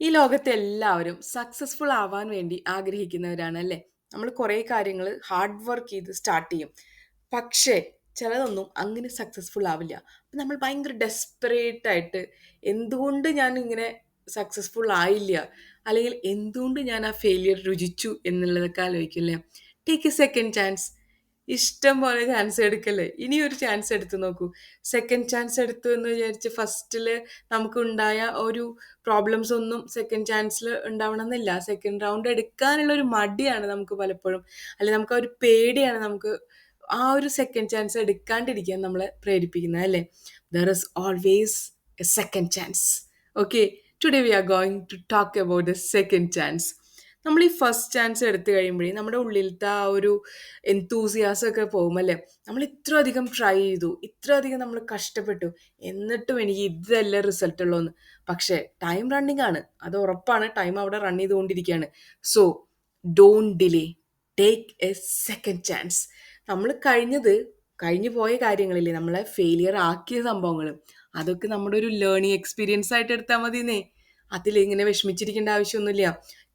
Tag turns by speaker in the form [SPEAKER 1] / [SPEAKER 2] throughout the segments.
[SPEAKER 1] ഈ ലോകത്തെ എല്ലാവരും സക്സസ്ഫുൾ ആവാൻ വേണ്ടി ആഗ്രഹിക്കുന്നവരാണ് അല്ലേ നമ്മൾ കുറേ കാര്യങ്ങൾ ഹാർഡ് വർക്ക് ചെയ്ത് സ്റ്റാർട്ട് ചെയ്യും. പക്ഷേ ചിലതൊന്നും അങ്ങനെ സക്സസ്ഫുൾ ആവില്ല. അപ്പം നമ്മൾ ഭയങ്കര ഡെസ്പെറേറ്റ് ആയിട്ട് എന്തുകൊണ്ട് ഞാൻ ഇങ്ങനെ സക്സസ്ഫുൾ ആയില്ല? അല്ലെങ്കിൽ എന്തുകൊണ്ട് ഞാൻ ആ ഫെയിലിയർ രുചിച്ചു എന്നുള്ളതൊക്കെ ആലോചിക്കില്ലേ ടേക്ക് എ സെക്കൻഡ് ചാൻസ് ഇഷ്ടം പോലെ ചാൻസ് എടുക്കല്ലേ ഇനി ഒരു ചാൻസ് എടുത്ത് നോക്കൂ. സെക്കൻഡ് ചാൻസ് എടുത്തു എന്ന് വിചാരിച്ച് ഫസ്റ്റിൽ നമുക്കുണ്ടായ ഒരു പ്രോബ്ലംസ് ഒന്നും സെക്കൻഡ് ചാൻസിൽ ഉണ്ടാവണമെന്നില്ല. സെക്കൻഡ് റൗണ്ട് എടുക്കാനുള്ള ഒരു മടിയാണ് നമുക്ക് പലപ്പോഴും. അല്ലെങ്കിൽ നമുക്ക് ഒരു പേടിയാണ് നമുക്ക് ആ ഒരു സെക്കൻഡ് ചാൻസ് എടുക്കാണ്ടിരിക്കാൻ നമ്മളെ പ്രേരിപ്പിക്കുന്നത് അല്ലേ? There is always a second chance okay today we are going to talk about the second chance നമ്മൾ ഈ ഫസ്റ്റ് ചാൻസ് എടുത്തു കഴിയുമ്പോഴേ നമ്മുടെ ഉള്ളിലത്തെ ആ ഒരു എന്തൂസിയാസം ഒക്കെ പോകുമല്ലേ? നമ്മൾ ഇത്ര അധികം ട്രൈ ചെയ്തു ഇത്ര അധികം നമ്മൾ കഷ്ടപ്പെട്ടു എന്നിട്ടും എനിക്ക് ഇതല്ല റിസൾട്ട് ഉള്ളൂന്ന്. പക്ഷേ ടൈം റണ്ണിങ് ആണ്. അത് ഉറപ്പാണ്. ടൈം അവിടെ റൺ ചെയ്തുകൊണ്ടിരിക്കുകയാണ്. So don't delay take a second chance നമ്മൾ കഴിഞ്ഞത് കഴിഞ്ഞു പോയ കാര്യങ്ങളില്ലേ നമ്മളെ ഫെയിലിയർ ആക്കിയ സംഭവങ്ങൾ അതൊക്കെ നമ്മുടെ ഒരു ലേണിംഗ് എക്സ്പീരിയൻസ് ആയിട്ട് എടുത്താൽ മതിയെന്നേ. അതിൽ ഇങ്ങനെ വിഷമിച്ചിരിക്കേണ്ട ആവശ്യമൊന്നുമില്ല.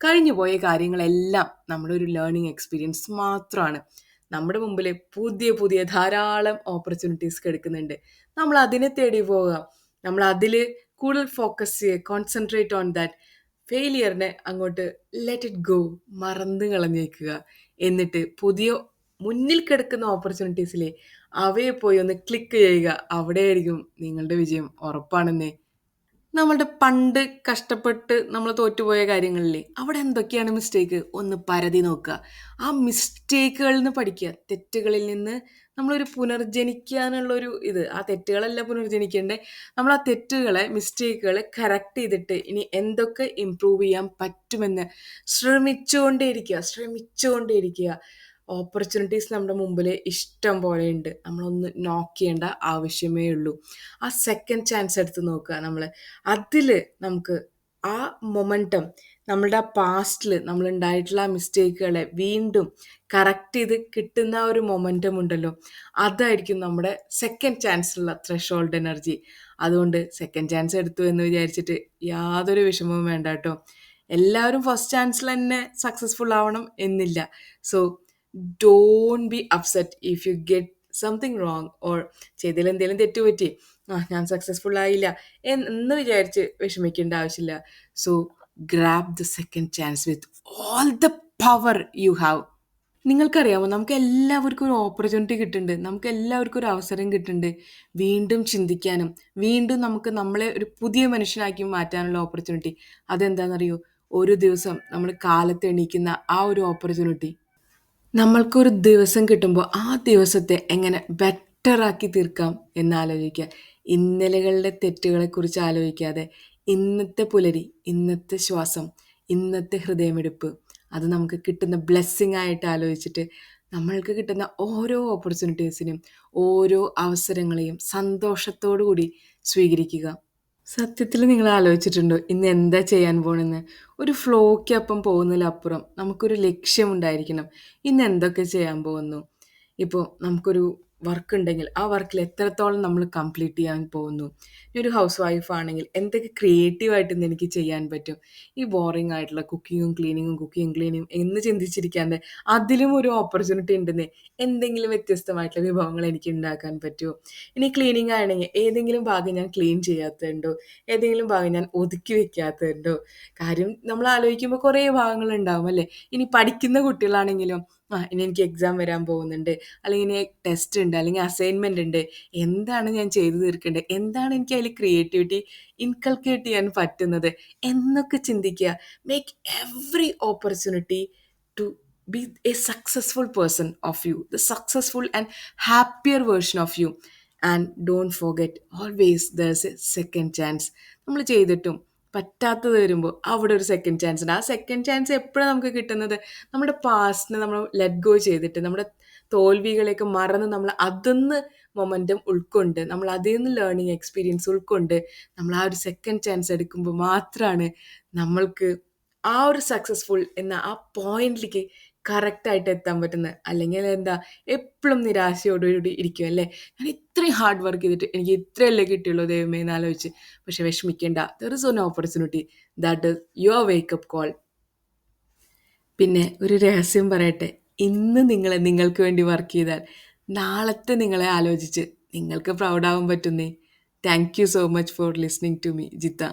[SPEAKER 1] കഴിഞ്ഞു പോയ കാര്യങ്ങളെല്ലാം നമ്മുടെ ഒരു ലേണിംഗ് എക്സ്പീരിയൻസ് മാത്രമാണ് നമ്മുടെ മുമ്പിൽ പുതിയ പുതിയ ധാരാളം ഓപ്പർച്യൂണിറ്റീസ് കിടക്കുന്നുണ്ട് നമ്മൾ അതിനെ തേടി പോവുക നമ്മൾ അതിൽ കൂടുതൽ ഫോക്കസ് ചെയ്യുക കോൺസെൻട്രേറ്റ് ഓൺ ദാറ്റ് ഫെയിലിയറിനെ അങ്ങോട്ട് ലെറ്റ് ഇറ്റ് ഗോ മറന്ന് കളഞ്ഞേക്കുക. എന്നിട്ട് പുതിയ മുന്നിൽ കിടക്കുന്ന ഓപ്പർച്യൂണിറ്റീസിലെ അവയെ പോയി ഒന്ന് ക്ലിക്ക് ചെയ്യുക. അവിടെയായിരിക്കും നിങ്ങളുടെ വിജയം ഉറപ്പാണെന്നേ നമ്മളുടെ പണ്ട് കഷ്ടപ്പെട്ട് നമ്മൾ തോറ്റുപോയ കാര്യങ്ങളില്ലേ അവിടെ എന്തൊക്കെയാണ് മിസ്റ്റേക്ക് ഒന്ന് പരതി നോക്കുക. ആ മിസ്റ്റേക്കുകളിൽ നിന്ന് പഠിക്കുക. തെറ്റുകളിൽ നിന്ന് നമ്മളൊരു പുനർജനിക്കാനുള്ളൊരു ഇത്. ആ തെറ്റുകളല്ല പുനർജനിക്കേണ്ടേ നമ്മൾ ആ തെറ്റുകളെ മിസ്റ്റേക്കുകളെ കറക്റ്റ് ചെയ്തിട്ട് ഇനി എന്തൊക്കെ ഇമ്പ്രൂവ് ചെയ്യാൻ പറ്റുമെന്ന് ശ്രമിച്ചുകൊണ്ടേയിരിക്കുക. ശ്രമിച്ചുകൊണ്ടേയിരിക്കുക. ഓപ്പർച്യൂണിറ്റീസ് നമ്മുടെ മുമ്പിൽ ഇഷ്ടം പോലെ ഉണ്ട്. നമ്മളൊന്ന് നോക്ക് ആവശ്യമേ ഉള്ളൂ. ആ സെക്കൻഡ് ചാൻസ് എടുത്ത് നോക്കുക നമ്മൾ അതിൽ നമുക്ക് ആ മൊമെന്റം നമ്മളുടെ പാസ്റ്റിൽ നമ്മളുണ്ടായിട്ടുള്ള ആ മിസ്റ്റേക്കുകളെ വീണ്ടും കറക്റ്റ് ചെയ്ത് കിട്ടുന്ന ഒരു മൊമെന്റം ഉണ്ടല്ലോ. അതായിരിക്കും നമ്മുടെ സെക്കൻഡ് ചാൻസിലുള്ള ത്രഷോൾഡ് എനർജി അതുകൊണ്ട് സെക്കൻഡ് ചാൻസ് എടുത്തു എന്ന് വിചാരിച്ചിട്ട് യാതൊരു വിഷമവും വേണ്ട കേട്ടോ. എല്ലാവരും ഫസ്റ്റ് ചാൻസിൽ തന്നെ സക്സസ്ഫുൾ ആവണം എന്നില്ല. So don't be upset if you get something wrong or ചെയ്തതിൽ എന്തെങ്കിലും തെറ്റുപറ്റി. ആ ഞാൻ സക്സസ്ഫുൾ ആയില്ല എന്ന് വിചാരിച്ച് വിഷമിക്കേണ്ട ആവശ്യമില്ല. So grab the second chance with all the power you have നിങ്ങൾക്കറിയാമോ നമുക്ക് എല്ലാവർക്കും ഒരു ഓപ്പർച്യൂണിറ്റി കിട്ടുന്നുണ്ട്. നമുക്ക് എല്ലാവർക്കും ഒരു അവസരം കിട്ടുന്നുണ്ട് വീണ്ടും ചിന്തിക്കാനും വീണ്ടും നമുക്ക് നമ്മളെ ഒരു പുതിയ മനുഷ്യനാക്കി മാറ്റാനുള്ള ഓപ്പർച്യൂണിറ്റി അതെന്താണെന്നറിയോ? ഒരു ദിവസം നമ്മൾ കാലത്ത് എണീക്കുന്ന ആ ഒരു ഓപ്പർച്യൂണിറ്റി നമ്മൾക്കൊരു ദിവസം കിട്ടുമ്പോൾ ആ ദിവസത്തെ എങ്ങനെ ബെറ്ററാക്കി തീർക്കാം എന്നാലോചിക്കുക. ഇന്നലകളുടെ തെറ്റുകളെക്കുറിച്ച് ആലോചിക്കാതെ ഇന്നത്തെ പുലരി ഇന്നത്തെ ശ്വാസം ഇന്നത്തെ ഹൃദയമെടുപ്പ് അത് നമുക്ക് കിട്ടുന്ന ബ്ലെസ്സിങ് ആയിട്ട് ആലോചിച്ചിട്ട് നമ്മൾക്ക് കിട്ടുന്ന ഓരോ ഓപ്പർച്യൂണിറ്റീസിനും ഓരോ അവസരങ്ങളെയും സന്തോഷത്തോടു കൂടി സ്വീകരിക്കുക. സത്യത്തിൽ നിങ്ങൾ ആലോചിച്ചിട്ടുണ്ടോ? ഇന്ന് എന്താ ചെയ്യാൻ പോണെന്ന്? ഒരു ഫ്ലോയ്ക്കൊപ്പം പോകുന്നതിലപ്പുറം നമുക്കൊരു ലക്ഷ്യമുണ്ടായിരിക്കണം. ഇന്ന് എന്തൊക്കെ ചെയ്യാൻ പോകുന്നു? ഇപ്പോൾ നമുക്കൊരു വർക്ക് ഉണ്ടെങ്കിൽ ആ വർക്കിൽ എത്രത്തോളം നമ്മൾ കംപ്ലീറ്റ് ചെയ്യാൻ പോകുന്നു? ഒരു ഹൗസ് വൈഫ് ആണെങ്കിൽ എന്തൊക്കെ ക്രിയേറ്റീവായിട്ട് ഇന്ന് എനിക്ക് ചെയ്യാൻ പറ്റും? ഈ ബോറിംഗ് ആയിട്ടുള്ള കുക്കിങ്ങും ക്ലീനിങ്ങും കുക്കിങ്ങും ക്ലീനിങ്ങും എന്ന് ചിന്തിച്ചിരിക്കാതെ അതിലും ഒരു ഓപ്പർച്യൂണിറ്റി ഉണ്ടെന്ന് എന്തെങ്കിലും വ്യത്യസ്തമായിട്ടുള്ള വിഭവങ്ങൾ എനിക്ക് ഉണ്ടാക്കാൻ പറ്റുമോ ഇനി ക്ലീനിങ് ആണെങ്കിൽ ഏതെങ്കിലും ഭാഗം ഞാൻ ക്ലീൻ ചെയ്യാത്തതുണ്ടോ? ഏതെങ്കിലും ഭാഗം ഞാൻ ഒതുക്കി വെക്കാത്തതുണ്ടോ? കാര്യം നമ്മൾ ആലോചിക്കുമ്പോൾ കുറേ ഭാഗങ്ങൾ ഉണ്ടാവും അല്ലേ? ഇനി പഠിക്കുന്ന കുട്ടികളാണെങ്കിലും ആ ഇനി എനിക്ക് എക്സാം വരാൻ പോകുന്നുണ്ട്. അല്ലെങ്കിൽ ഇനി ടെസ്റ്റ് ഉണ്ട് അല്ലെങ്കിൽ അസൈൻമെന്റ് ഉണ്ട്. എന്താണ് ഞാൻ ചെയ്തു തീർക്കേണ്ടത്? എന്താണ് എനിക്ക് അതിൽ ക്രിയേറ്റിവിറ്റി ഇൻകൾക്കേറ്റ് ചെയ്യാൻ പറ്റുന്നത്? എന്നൊക്കെ ചിന്തിക്കുക. Make every opportunity to be a successful person of you the successful and happier version of you and don't forget always the second chance നമ്മൾ ചെയ്തിട്ടും പറ്റാത്തത് വരുമ്പോൾ അവിടെ ഒരു സെക്കൻഡ് ചാൻസ് ഉണ്ട്. ആ സെക്കൻഡ് ചാൻസ് എപ്പോഴാണ് നമുക്ക് കിട്ടുന്നത്? നമ്മുടെ പാസ്റ്റിനെ നമ്മൾ ലെറ്റ് ഗോ ചെയ്തിട്ട് നമ്മുടെ തോൽവികളെയൊക്കെ മറന്ന് നമ്മൾ അതിന്ന് മൊമെന്റം ഉൾക്കൊണ്ട് നമ്മൾ അതിൽ നിന്ന് ലേണിങ് എക്സ്പീരിയൻസ് ഉൾക്കൊണ്ട് നമ്മൾ ആ ഒരു സെക്കൻഡ് ചാൻസ് എടുക്കുമ്പോൾ മാത്രമാണ് നമ്മൾക്ക് ആ ഒരു സക്സസ്ഫുൾ എന്ന ആ പോയിന്റിലേക്ക് കറക്റ്റായിട്ട് എത്താൻ പറ്റുന്നത്. അല്ലെങ്കിൽ എന്താ എപ്പോഴും നിരാശയോടുകൂടി ഇരിക്കും അല്ലേ? ഞാൻ ഇത്രയും ഹാർഡ് വർക്ക് ചെയ്തിട്ട് എനിക്ക് ഇത്രയല്ലേ കിട്ടിയുള്ളൂ ദൈവമേ എന്നാലോചിച്ച്. പക്ഷെ വിഷമിക്കേണ്ട. There is one opportunity. That is your wake up call. പിന്നെ ഒരു രഹസ്യം പറയട്ടെ. ഇന്ന് നിങ്ങൾ നിങ്ങൾക്ക് വേണ്ടി വർക്ക് ചെയ്താൽ നാളത്തെ നിങ്ങളെ ആലോചിച്ച് നിങ്ങൾക്ക് പ്രൗഡാവാൻ പറ്റുന്നേ. Thank you so much for listening to me Jitha.